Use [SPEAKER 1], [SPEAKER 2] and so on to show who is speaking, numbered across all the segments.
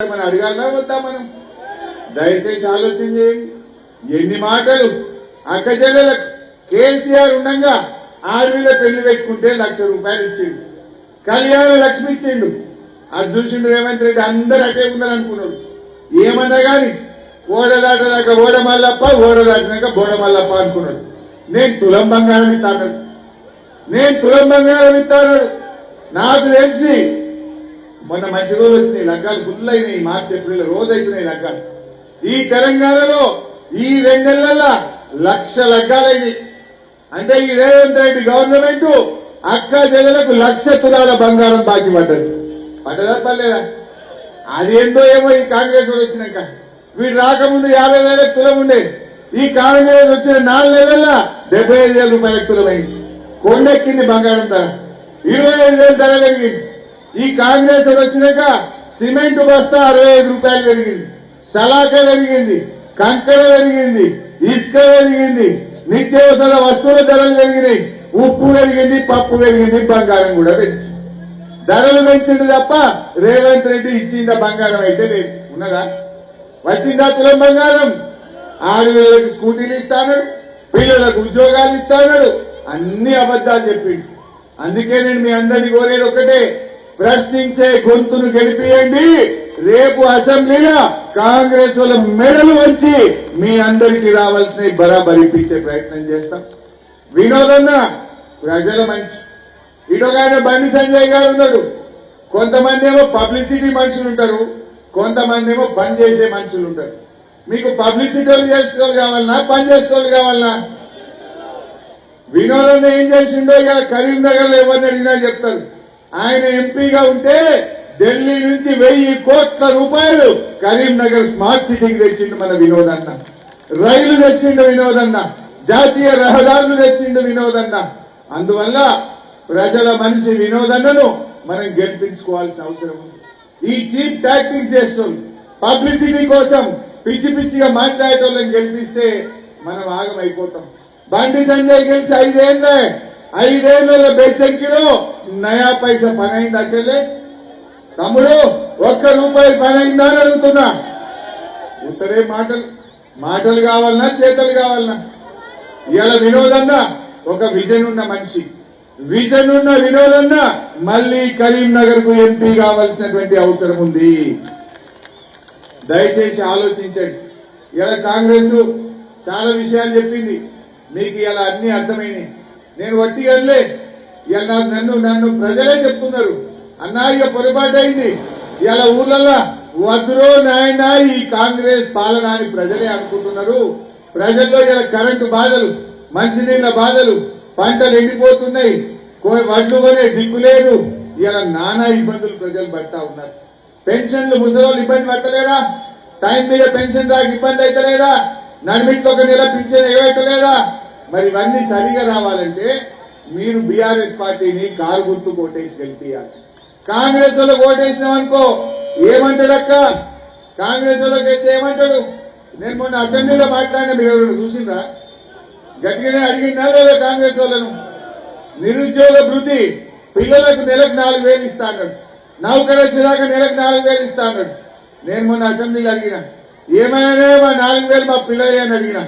[SPEAKER 1] మనం అడగాలా వద్దా మనం? దయచేసి ఆలోచన చేయండి. ఎన్ని మాటలు అక్కచెల్లెలకు కేసీఆర్ ఉండగా ఆర్మీలో పెళ్ళి పెట్టుకుంటే లక్ష రూపాయలు ఇచ్చిండు. కళ్యాణ లక్ష్మి ఇచ్చిండు. అది చూసిండు రేవంత్ రెడ్డి అందరు అటే ఉందని అనుకున్నాడు ఏమన్నా గాని ఓడ దాటదాకా ఓడ మల్లప్ప ఓడ దాటినాక బోడ మల్లప్ప అనుకున్నాడు నేను తులం బంగారం ఇస్తాడు నేను తులం బంగారం ఇస్తాడు నాకు తెలిసి మొన్న మంచి రోజు వచ్చినాయి లగ్గాలు ఫుల్ అయినాయి. మార్చి ఏప్రిల్ రోజు అవుతున్నాయి లగ్గాలు ఈ తెలంగాణలో ఈ రెండేళ్ళలో లక్ష లగ్గాలైనవి అంటే ఈ రేవంత్ రెడ్డి గవర్నమెంట్ అక్క జగలకు లక్ష తులాల బంగారం బాకీ పడ్డది. పడ్డదా పర్లేదా అదేందో ఏమో ఈ కాంగ్రెస్ వచ్చినాక. వీడు రాకముందు యాభై వేల తులం ఈ కాంగ్రెస్ వచ్చిన నాలుగు నెలల డెబ్బై ఐదు వేల రూపాయల తులమైంది కొండెక్కింది బంగారం ధర. ఇరవై ఐదు వేల ధర పెరిగింది. ఈ కాంగ్రెస్ వచ్చినాక సిమెంట్ బస్తా అరవై ఐదు రూపాయలు పెరిగింది. సలాక పెరిగింది. కంకర పెరిగింది. ఇసుక పెరిగింది. నిత్యావసర వస్తువుల ధరలు పెరిగినాయి. ఉప్పు పెరిగింది పప్పు పెరిగింది బంగారం కూడా పెంచి ధరలు పెంచింది తప్ప రేవంత్ రెడ్డి ఇచ్చిందా బంగారం అయితే లేదు. ఉన్నదా? వచ్చిందా తులం బంగారం? ఆడపిల్లలకు స్కూటీలు ఇస్తాడు పిల్లలకు ఉద్యోగాలు ఇస్తాడు అన్ని అబద్ధాలు చెప్పిండు. అందుకే నేను మీ అందరినీ కోరేది ఒకటే ప్రశ్నించే గొంతును గెలిపియండి. రేపు అసెంబ్లీలో కాంగ్రెస్ వాళ్ళ మెడలు వచ్చి మీ అందరికీ రావాల్సిన బరాబర్ ఇప్పించే ప్రయత్నం చేస్తాం. వినోదన్న ప్రజల మనిషి. ఇటొక బండి సంజయ్ గారు ఉన్నాడు. కొంతమంది ఏమో పబ్లిసిటీ మనుషులు ఉంటారు. కొంతమంది ఏమో పని చేసే మనుషులు ఉంటారు. మీకు పబ్లిసిటీ చేసుకోవాలి కావాలన్నా పని చేసుకోవాలి కావాలన్నా వినోదన్న ఏం చేసిండో ఇలా కరీంనగర్లో ఎవరిని అడిగినా చెప్తారు. ఆయన ఎంపీగా ఉంటే ఢిల్లీ నుంచి వెయ్యి కోట్ల రూపాయలు కరీంనగర్ స్మార్ట్ సిటీకి తెచ్చిండు మన వినోదన్న. రైలు తెచ్చిండు వినోదన్న. జాతీయ రహదారులు తెచ్చిండు వినోదన్న. అందువల్ల ప్రజల మనిషి వినోదన్నను మనం గెలిపించుకోవాల్సిన అవసరం ఉంది. ఈ చీప్ టాక్టిక్స్ చేస్తుంది. పబ్లిసిటీ కోసం పిచ్చి పిచ్చిగా మాట్లాడేటోళ్ళని గెలిపిస్తే మనం ఆగమైపోతాం. బండి సంజయ్ గెలిచి ఐదేళ్ళే ఐదేళ్ళ బెచ్చంకిలో నయా పైసా పని అయిందా చెల్లె? తమ్ముడు ఒక్క రూపాయి పని అయిందా అని అడుగుతున్నా. ఉత్తరే మాటలు మాటలు కావాలన్నా చేతలు కావాలన్నా ఇవాళ వినోదన్న ఒక విజన్ ఉన్న మనిషి. విజన్ ఉన్న వినోదన్న మళ్ళీ కరీంనగర్కు ఎంపీ కావాల్సినటువంటి అవసరం ఉంది. దయచేసి ఆలోచించండి. ఇలా కాంగ్రెస్ చాలా విషయాలు చెప్పింది. మీకు ఇలా అన్ని అర్థమైనాయి. నేను వట్టిగలే ఇలా నన్ను నన్ను ప్రజలే చెప్తున్నారు. అన్నా ఇక పొరపాటు అయింది. ఇలా ఊర్లలో వద్దురో నాయన ఈ కాంగ్రెస్ పాలన అని ప్రజలే అనుకుంటున్నారు. ప్రజల్లో ఇలా కరెంటు బాధలు మంచినీళ్ళ బాధలు పంటలు ఎండిపోతున్నాయి. వడ్లు కొనే దిక్కు లేదు. ఇలా నానా ఇబ్బందులు ప్రజలు పడతా ఉన్నారు. పెన్షన్లు ముసలోళ్ళు ఇబ్బంది పడతలేరా? టైం మీద పెన్షన్ రాక ఇబ్బంది అవుతలేదా నడిమిట్లో ఒక నెల పింఛన్ ఏవైతలేదా మరి ఇవన్నీ సరిగా రావాలంటే మీరు బీఆర్ఎస్ పార్టీని కారు గుర్తు కొట్టేసి గెలిపియాలి. కాంగ్రెస్ వాళ్ళకి ఓటేసినాం అనుకో ఏమంటాడక్క కాంగ్రెస్ వాళ్ళకి వేస్తే ఏమంటాడు నేను మొన్న అసెంబ్లీలో మాట్లాడిన మీరు చూసిందా గట్టిగానే అడిగినా లేదా కాంగ్రెస్ వాళ్ళను? నిరుద్యోగ వృద్ధి పిల్లలకు నెలకు నాలుగు వేలు ఇస్తా అన్నాడు. నౌకరు వచ్చేదాకా నెలకు నాలుగు వేలు ఇస్తా అన్నాడు. నేను మొన్న అసెంబ్లీలో అడిగిన ఏమైనా మా నాలుగు వేలు మా పిల్లలే అని అడిగినా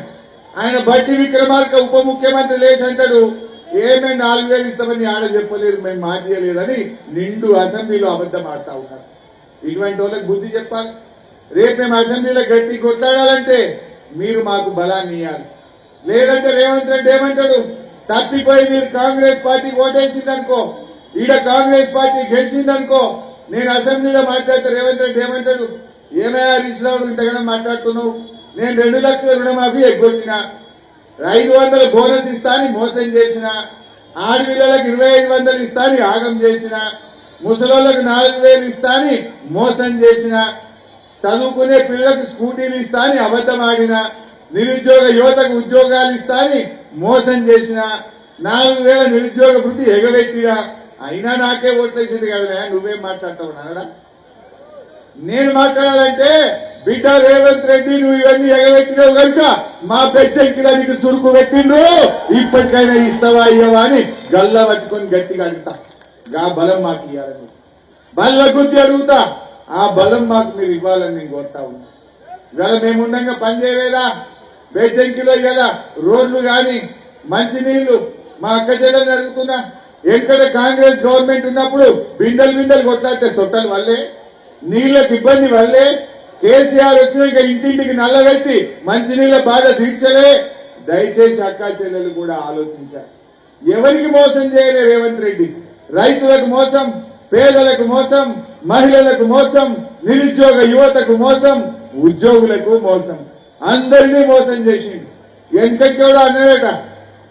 [SPEAKER 1] ఆయన బట్టి విక్రమార్క ఉప ముఖ్యమంత్రి లేచి అంటాడు ఏమే నాలుగు వేలు ఇస్తామని ఆడ చెప్పలేదు మేము మాట చేయలేదని నిండు అసెంబ్లీలో అబద్ధం ఆడతా ఉన్నారు. ఇటువంటి వాళ్ళకి బుద్ధి చెప్పాలి. రేపు మేము అసెంబ్లీలో గట్టి కొట్లాడాలంటే మీరు మాకు బలాన్ని ఇవ్వాలి లేదంటే రేవంత్ రెడ్డి ఏమంటాడు తప్పిపోయి మీరు కాంగ్రెస్ పార్టీ ఓటేసిందనుకో ఈడ కాంగ్రెస్ పార్టీ గెలిచిందనుకో నేను అసెంబ్లీలో మాట్లాడితే రేవంత్ రెడ్డి ఏమంటాడు ఏమయ్యా హరీష్ రావు ఇంతగానో మాట్లాడుతున్నావు? నేను రెండు లక్షల రుణమాఫీ ఎగ్గొచ్చిన ఐదు వందల బోనస్ ఇస్తాని మోసం చేసిన. ఆడపిల్లలకు ఇరవై ఐదు వందలు ఇస్తాని ఆగం చేసిన. ముసలోళ్ళకు నాలుగు వేలు ఇస్తాని మోసం చేసిన. చదువుకునే పిల్లలకు స్కూటీలు ఇస్తాని అబద్ధం ఆడిన నిరుద్యోగ యువతకు ఉద్యోగాలు ఇస్తాని మోసం చేసిన. నాలుగు వేల నిరుద్యోగ వృత్తి ఎగబెట్టినా అయినా నాకే ఓట్లేసింది కదా నువ్వేం మాట్లాడతావు నాడా నేను మాట్లాడాలంటే బిడ్డ రేవంత్ రెడ్డి నువ్వు ఇవన్నీ ఎగబెట్టినావు కనుక మా పెచ్చంకిలా నీకు సురుకు పెట్టిండ్రు. ఇప్పటికైనా ఇస్తావా అయ్యవా అని గల్లా పట్టుకొని గట్టిగా అడుగుతా గా బలం మాకు ఇవ్వాలని బల్ల గుద్ది అడుగుతా. ఆ బలం మాకు మీరు ఇవ్వాలని నేను కోరుతా ఉన్నా. ఇవాళ మేముండగా పని చేయలేదా? బేజంకిలో ఇవాళ రోడ్లు గాని మంచినీళ్ళు మా అక్క చెల్లెని అడుగుతున్నా. ఎక్కడ కాంగ్రెస్ గవర్నమెంట్ ఉన్నప్పుడు బిందెలు బిందెలు కొట్లాడితే సొట్టలు వల్లే నీళ్ళకు ఇబ్బంది వల్లే కేసీఆర్ వచ్చినాక ఇంటింటికి నల్లగట్టి మంచినీళ్ళ బాధ తీర్చలే. దయచేసి అక్కా చెల్లెలు కూడా ఆలోచించారు ఎవరికి మోసం చేయలే రేవంత్ రెడ్డి? రైతులకు మోసం పేదలకు మోసం మహిళలకు మోసం నిరుద్యోగ యువతకు మోసం ఉద్యోగులకు మోసం. అందరినీ మోసం చేసిండు. ఎంతకి కూడా అన్నాడట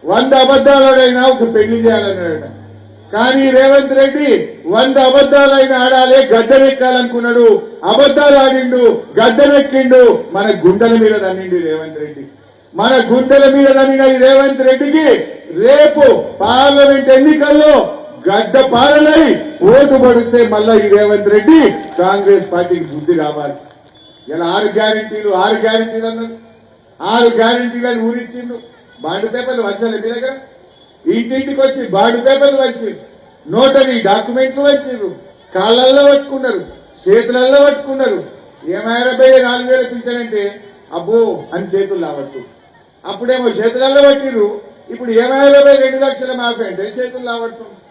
[SPEAKER 1] వంద అబద్ధాలైనా ఒక పెళ్ళి చేయాలన్నాడట. కానీ రేవంత్ రెడ్డి వంద అబద్ధాలైన ఆడాలి గద్దెనెక్కాలనుకున్నాడు. అబద్దాలు ఆడిండు గద్దెనెక్కిండు. మన గుండెల మీద తన్నిండి రేవంత్ రెడ్డి. మన గుండెల మీద తన్నిన ఈ రేవంత్ రెడ్డికి రేపు పార్లమెంట్ ఎన్నికల్లో గడ్డ పాలనై ఓటు పడిస్తే మళ్ళా ఈ రేవంత్ రెడ్డి కాంగ్రెస్ పార్టీకి బుద్ధి రావాలి. ఇలా ఆరు గ్యారంటీలు ఆరు గ్యారంటీలు అన్నారు. ఆరు గ్యారంటీలను ఊరిచ్చిండు బాండ్ పేపర్లు వచ్చారు మీ దగ్గర ఇంటింటికి వచ్చి బాడీ పేపర్లు వచ్చి నోటరీ డాక్యుమెంట్లు వచ్చిర్రు కాళ్ళల్లో పట్టుకున్నారు. చేతులల్లో పట్టుకున్నారు. ఏమైనా పోయి నాలుగు వేలు పిలిచానంటే అబ్బో అని చేతులు లావట్టు. అప్పుడేమో చేతులలో పట్టిర్రు. ఇప్పుడు ఏమైనా పోయి రెండు లక్షల మాపే అంటే చేతులు లావట్టు.